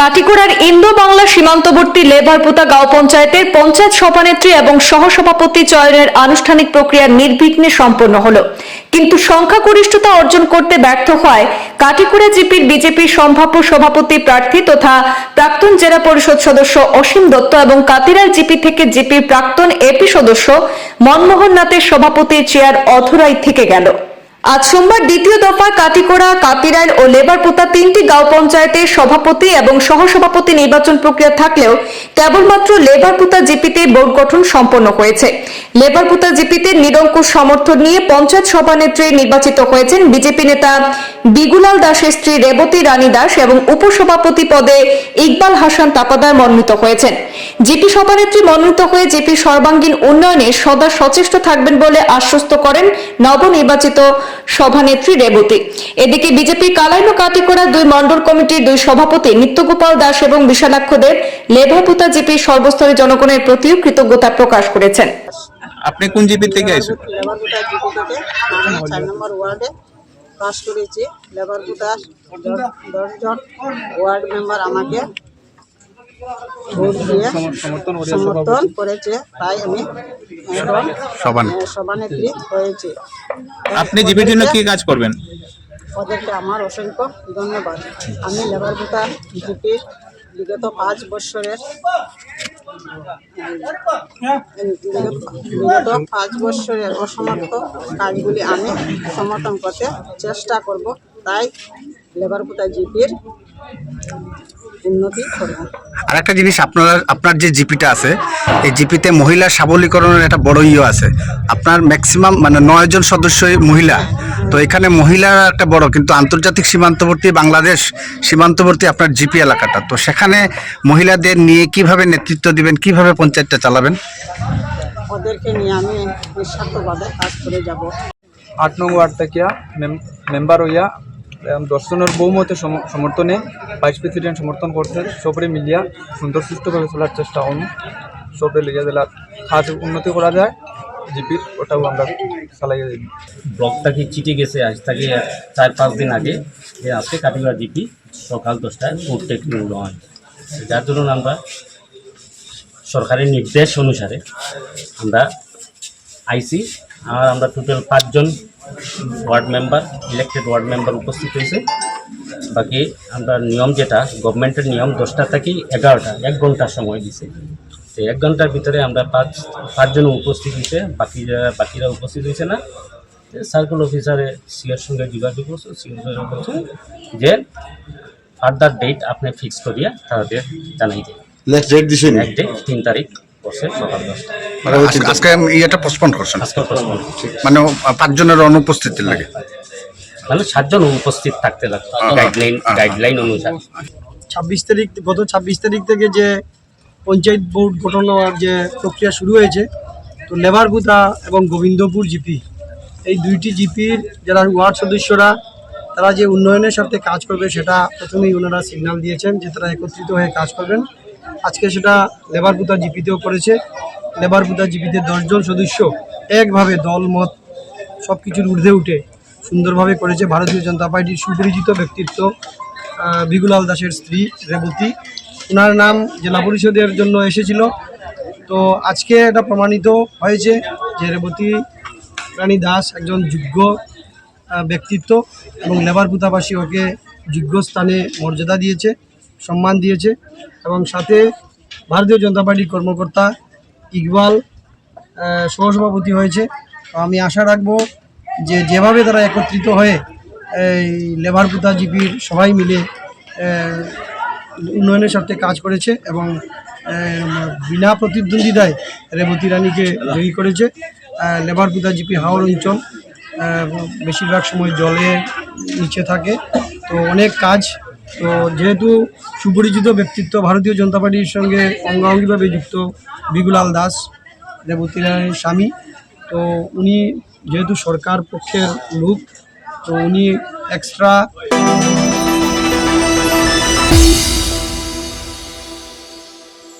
কাটিগড়ার Indo Bangla সীমান্তবর্তী লেভারপুতা গাঁও পঞ্চায়েতের পঞ্চায়েত সভানেত্রী এবং সহসভাপতি চয়নের আনুষ্ঠানিক প্রক্রিয়া নির্বিঘ্নে সম্পন্ন হলো। কিন্তু সংখ্যাগরিষ্ঠতা অর্জন করতে ব্যর্থ হয় কাটিকুড়া জিপির বিজেপির সম্ভাব্য সভাপতি প্রার্থী তথা প্রাক্তন জেলা পরিষদ সদস্য অসীম দত্ত এবং কাতিরার জিপি থেকে জিপির প্রাক্তন এপি সদস্য মনমোহন নাথের সভাপতির চেয়ার অধরাই থেকে গেল। আজ সোমবার দ্বিতীয় দফায় কাটিকোড়া কাতিরাইল ও লেবারপুতা তিনটি গাঁও পঞ্চায়েতের সভাপতি এবং সহসভাপতি নির্বাচন প্রক্রিয়া থাকলেও কেবলমাত্র লেবারপুতা জিপিতে বোর্ড গঠন সম্পন্ন হয়েছে। লেবারপুতা জিপিতে নিরঙ্কুশ সমর্থন নিয়ে পঞ্চায়েত সভানেত্রী নির্বাচিত হয়েছেন বিজেপি নেতা বিগুলাল দাসের স্ত্রী রেবতী রানী দাস এবং উপসভাপতি পদে ইকবাল হাসান তাপাদার মনোনীত হয়েছেন। জিপি সভানেত্রী মনোনীত হয়ে জিপির সর্বাঙ্গীন উন্নয়নে সদা সচেষ্ট থাকবেন বলে আশ্বস্ত করেন নবনির্বাচিত সভানেত্রী রেবতী। এদিকে বিজেপির কালাইনো কাটিকোড়া দুই মণ্ডল কমিটির দুই সভাপতি নিত্যগোপাল দাস এবং বিশালাক্ষদের লেভাপুতা জিপির সর্বস্তরের জনগণের প্রতিও কৃতজ্ঞতা প্রকাশ করেছেন। আপনি কোন জিপি থেকে জিপি চার নম্বর ওয়ার্ডে পাস করেছি। লেবারগুটা দশজন ওয়ার্ড মেম্বার আমাকে ভোট দিয়ে সমর্থন করেছে তাই আমি সভানেত্রী। হয়েছি। আপনি জিপির জন্য কি কাজ করবেন? ওদেরকে আমার অসংখ্য ধন্যবাদ। আমি লেবারগুটা জিপির বিগত পাঁচ বছরের বিগত পাঁচ বছরের অসমর্থ কাজগুলি আমি সমর্থন করতে চেষ্টা করব। তাই লেবারপুতা জিপির উন্নতি করব। আর একটা জিনিস আপনার আপনার যে জিপিটা আছে এই জিপিতে মহিলা সাবলীকরণের একটা বড় ইয়ে আছে। আপনার ম্যাক্সিমাম মানে নয় জন সদস্যই মহিলা। তো এখানে মহিলারা একটা বড় কিন্তু আন্তর্জাতিক সীমান্তবর্তী বাংলাদেশ সীমান্তবর্তী আপনার জিপি এলাকাটা। তো সেখানে মহিলাদের নিয়ে কীভাবে নেতৃত্ব দিবেন কীভাবে পঞ্চায়েতটা চালাবেন? ওদেরকে নিয়ে আমি নিঃস্বার্থভাবে কাজ করে যাব। আট নং ওয়ার্ড থেকে মেম- মেম্বার হইয়া দর্শনের বহুমতে সম- সমর্থনে ভাইস প্রেসিডেন্ট সমর্থন করছে সবরে মিলিয়া সুন্দর সুস্থভাবে চলার চেষ্টা করুন। সবরে লইয়া জেলার কাজ উন্নতি করা যায়। জিপির ওটাও আমরা চালাইয়া যাই ব্লকটা কি চিঠি গেছে? আজ থেকে চার পাঁচ দিন আগে যে আজকে কাটিগড়া জিপি সকাল দশটায় ভোট টেকিং হয় যার জন্য আমরা সরকারের নির্দেশ অনুসারে আমরা আইসি, আর আমরা টোটাল পাঁচজন ward member elected ward member উপস্থিত হয়েছে। বাকি আমরা নিয়ম যেটা গভর্নমেন্টের নিয়ম দশটা থেকে এগারোটা এক ঘণ্টার সময় দিছে। তো এক ঘণ্টার ভিতরে আমরা পাঁচ পাঁচজন উপস্থিত হয়েছে বাকিরা বাকিরা উপস্থিত হয়েছে না। সার্কেল অফিসারে সিওর সঙ্গে যোগাযোগ করছে সিওর বলছে যে ফার্দার ডেট আপনি ফিক্স করিয়া তাদের জানাই দেয় নেক্সট ডেট দিছেন? এক ডেট তিন তারিখ। বসে সকাল দশটা। আজকে ইয়েটা পোস্টপন্ড করছেন? আজকে মানে পাঁচজনের অনুপস্থিতির লাগে? মানে সাতজন উপস্থিত থাকতে গাইডলাইন গাইডলাইন অনুসারে ছাব্বিশ তারিখ গত ছাব্বিশ তারিখ থেকে যে পঞ্চায়েত বোর্ড গঠন হওয়ার যে প্রক্রিয়া শুরু হয়েছে তো লেবারগুতা এবং গোবিন্দপুর জিপি এই দুইটি জিপির যারা ওয়ার্ড সদস্যরা তারা যে উন্নয়নের সাথে কাজ করবে সেটা প্রথমেই ওনারা সিগন্যাল দিয়েছেন যে তারা একত্রিত হয়ে কাজ করবেন। আজকে সেটা লেবারপুতা জিপিতেও করেছে লেবারপুতা জিপিতে দশজন সদস্য একভাবে দল মত সব কিছুর ঊর্ধ্বে উঠে সুন্দরভাবে করেছে। ভারতীয় জনতা পার্টির সুপরিচিত ব্যক্তিত্ব বিগুলাল দাসের স্ত্রী রেবতী। ওনার নাম জেলা পরিষদের জন্য এসেছিল। তো আজকে এটা প্রমাণিত হয়েছে যে রেবতী রানী দাস একজন যোগ্য ব্যক্তিত্ব এবং লেবার পুতাবাসী ওকে যোগ্য স্থানে মর্যাদা দিয়েছে, সম্মান দিয়েছে। এবং সাথে ভারতীয় জনতা পার্টির কর্মকর্তা ইকবাল সহসভাপতি হয়েছে। আমি আশা রাখব যে যেভাবে তারা একত্রিত হয়ে এই লেবারপুতা জিপির সবাই মিলে উন্নয়নের স্বার্থে কাজ করেছে এবং বিনা প্রতিদ্বন্দ্বিতায় রেবতী রানীকে জয়ী করেছে। লেবারপুতা জিপি হাওড় অঞ্চল বেশিরভাগ সময় জলে নিচে থাকে। তো অনেক কাজ তো যেহেতু সুপরিচিত ব্যক্তিত্ব ভারতীয় জনতা পার্টির সঙ্গে অঙ্গাঙ্গিভাবে যুক্ত বিগুলাল দাস দেবতী রানীর স্বামী, তো উনি যেহেতু সরকার পক্ষের লোক, তো উনি এক্সট্রা